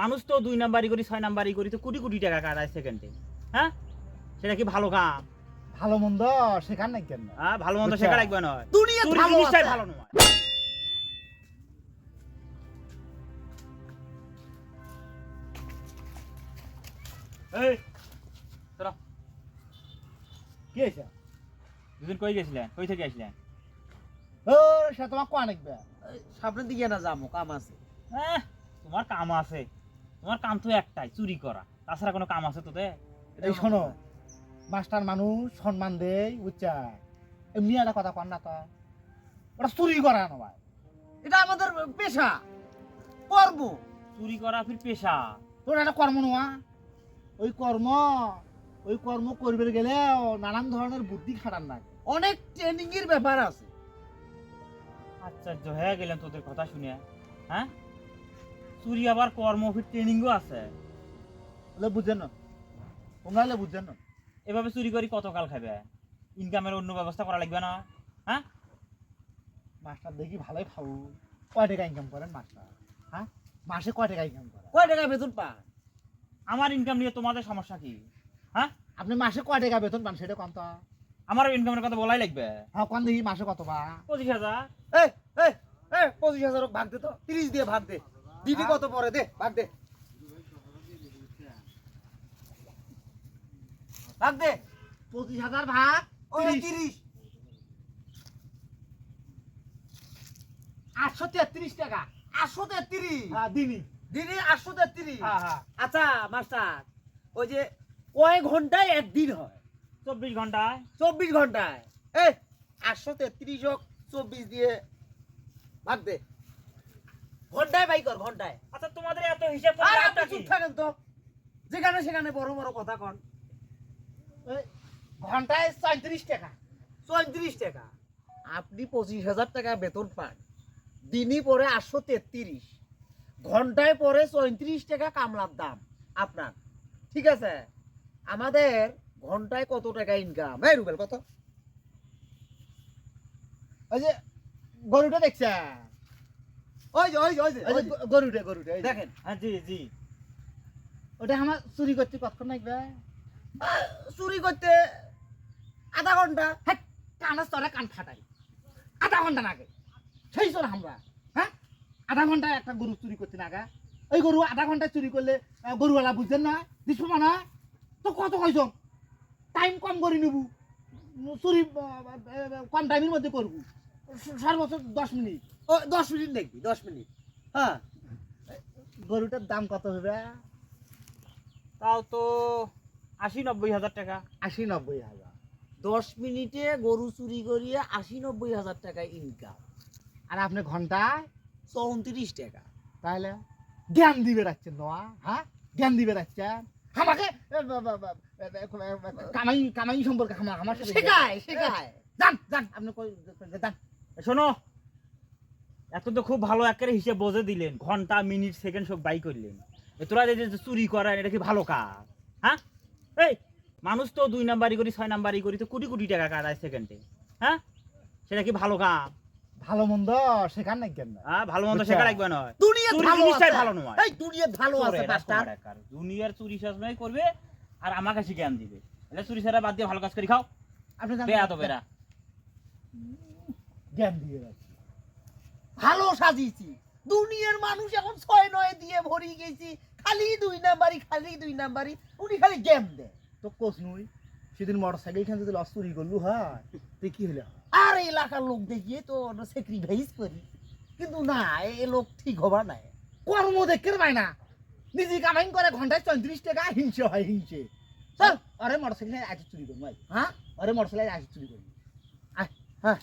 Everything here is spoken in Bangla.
মানুষ তো দুই নাম্বারই করি ছয় নাম্বারই করি তো কোটি কোটি টাকা কাটায় সেকেন্ডে হ্যাঁ? সেটা কি ভালো কাম? ভালো মন্দ শেখার নাই কেন? হ্যাঁ ভালো মন্দ শেখা লাগবে নয়। দুনিয়া ভালো নয়। এই তোরা কি হয়েছে? দুদিন কই গেছিলেন? কই থেকে আসলেন? ও সে তোমার কোয়া নাকবে? এই, সামনের দিকে না যাব কাম আছে। এহ, তোমার কাম আছে। তোমার কাম তো একটাই চুরি করা। তাছাড়া কোনো কাম আছে তোদের? এই শোনো মাস্টার মানুষ সম্মান দেয় বুঝছা? এমনি একটা কথা কন না তো। ওটা চুরি করা না ভাই। এটা আমাদের পেশা। কর্ম। চুরি করা ফির পেশা। তোর একটা কর্ম নোয়া। ওই কর্ম ওই কর্ম করবে গেলে নানান ধরনের বুদ্ধি খাটার লাগে। অনেক ট্রেনিং এর ব্যাপার আছে। আচ্ছা হয়ে গেলেন তোদের কথা শুনে। হ্যাঁ? চুরি আবার কর্ম ফির ট্রেনিংও আছে। বলে বুঝছেন না। তোমরা হলে বুঝছেন না। এভাবে চুরি করি কত কাল খাবে ইনকামের অন্য ব্যবস্থা করা লাগবে না। হ্যাঁ? মাস্টার দেখি ভালোই খাব। কয় টাকা ইনকাম করেন মাস্টার? হ্যাঁ? মাসে কয় টাকা ইনকাম করেন? কয় টাকা বেতন পান আমার ইনকাম নিয়ে তোমাদের সমস্যা কি? হ্যাঁ? আপনি মাসে কয় টাকা বেতন পান সেটা কম তো? আমার ইনকামের কথা বলাই লাগবে? হ্যাঁ কম দেখি মাসে কত পা পঁচিশ হাজার। এই এই এই পঁচিশ হাজার ভাগ দে তো। তিরিশ দিয়ে ভাগ দে। দিদি কত পরে? দে ভাগ দে। ভাগ দে। পঁচিশ হাজার ভাগ ওই তিরিশ। আটশো তেত্রিশ টাকা। আটশো তেত্রিশ। হ্যাঁ দিনই দিনে আটশো তেত্রিশ। হ্যাঁ হ্যাঁ। আচ্ছা মাস্টার ওই যে কয় ঘন্টায় একদিন হয়? চব্বিশ ঘন্টায়। চব্বিশ ঘন্টায়। এই আটশো তেত্রিশ হোক চব্বিশ দিয়ে ভাগ দে। ঘন্টায় বাই কর ঘন্টায়। আচ্ছা তোমাদের এত হিসাব আর আপনি লাভটা চুপ থাকেন তো। যেখানে সেখানে বড় বড় কথা কন। ঘন্টায় পঁয়ত্রিশ টাকা। চৌত্রিশ টাকা। আপনি পঁচিশ হাজার টাকা বেতন পান। দিনই পরে আটশো তেত্রিশ। ঘন্টায় পরে চৌত্রিশ টাকা কামলার দাম আপনার। ঠিক আছে? আমাদের ঘন্টায় কত টাকা ইনকাম এই রুবেল কত? ওই যে গরুটা দেখছে ওই যে ওই যে ওই যে ওই ওই যে। যে, গ- গরুটা গরুটা দেখেন হ্যাঁ জি জি। ওটা আমার চুরি করতে কতক্ষণ লাগবে? চুরি করতে আধা ঘণ্টা। হ্যাঁ কানা স্তরে কান ফাটাই। আধা ঘণ্টা সেই চল আমরা হ্যাঁ? আধা ঘণ্টা একটা গরু চুরি করতে নাগা। ওই গরু আধা ঘণ্টা চুরি করলে গরুওয়ালা বুঝছেন না দিস না তো কত কইস টাইম কম করে নিব। চুরি কম টাইমের মধ্যে করব। সর্বোচ্চ দশ মিনিট। ও দশ মিনিট দেখবি দশ মিনিট। হ্যাঁ। গরুটার দাম কত হবে? তাও তো আশি নব্বই হাজার টাকা। আশি নব্বই হাজার। দশ মিনিটে গরু চুরি করিয়ে আশি নব্বই হাজার টাকা ইনকাম আর আপনি ঘন্টায়? চৌত্রিশ টাকা। তাহলে জ্ঞান দিবে রাখছেন নোয়া হ্যাঁ? জ্ঞান দিবে রাখছেন। আমাকে কামাই কামাই সম্পর্কে আমার শেখায় শেখায়। যান যান আপনি কই যান। শোনো। এত তো খুব ভালো একেবারে হিসেব বোঝে দিলেন। ঘণ্টা মিনিট সেকেন্ড সব বাই করলেন। তোরা যে চুরি করেন এটা কি ভালো কাজ? হ্যাঁ? এই মানুষ তো দুই নাম্বারই করি ছয় নাম্বারই করি তো কোটি কোটি টাকা কাটায় সেকেন্ডে হ্যাঁ? সেটা কি ভালো কাম ভালো মন্দ শেখার নাই কেন? হ্যাঁ ভালো মন্দ বুঝছা? শেখা লাগবে নয়। দুনিয়া চুরি ভালো আছে। ভালো নয়। এই দুনিয়া ভালো আছে কোমাকার। দুনিয়ার চুরি সবসময় করবে আর আমার কাছে জ্ঞান দিবে। এটা চুরি ছাড়া বাদ দিয়ে ভালো কাজ করি খাও। আপনি যান বেয়া তো বেরা জ্ঞান দিয়ে রাখছি। ভালো সাজিয়েছি। দুনিয়ার মানুষ এখন ছয় নয় দিয়ে ভরি গেছি। খালি দুই নাম্বারই খালি দুই নাম্বারই। উনি খালি গেম দেয় তো কোচ নই সেদিন মোটর সাইকেল খান যদি লস চুরি করলু হয় তো কি হলো? আর এলাকার লোক দেখিয়ে তো স্যাক্রিফাইস করি। কিন্তু না এ লোক ঠিক হবার নাই। কর্ম দেখতে পাই না। নিজে কামাই করে ঘন্টায় চৌত্রিশ টাকা হিংসে হয় হিংসে। চল। আরে মোটর সাইকেল আজ চুরি করব। হ্যাঁ? আরে মোটর সাইকেল আজ চুরি করব। হ্যাঁ।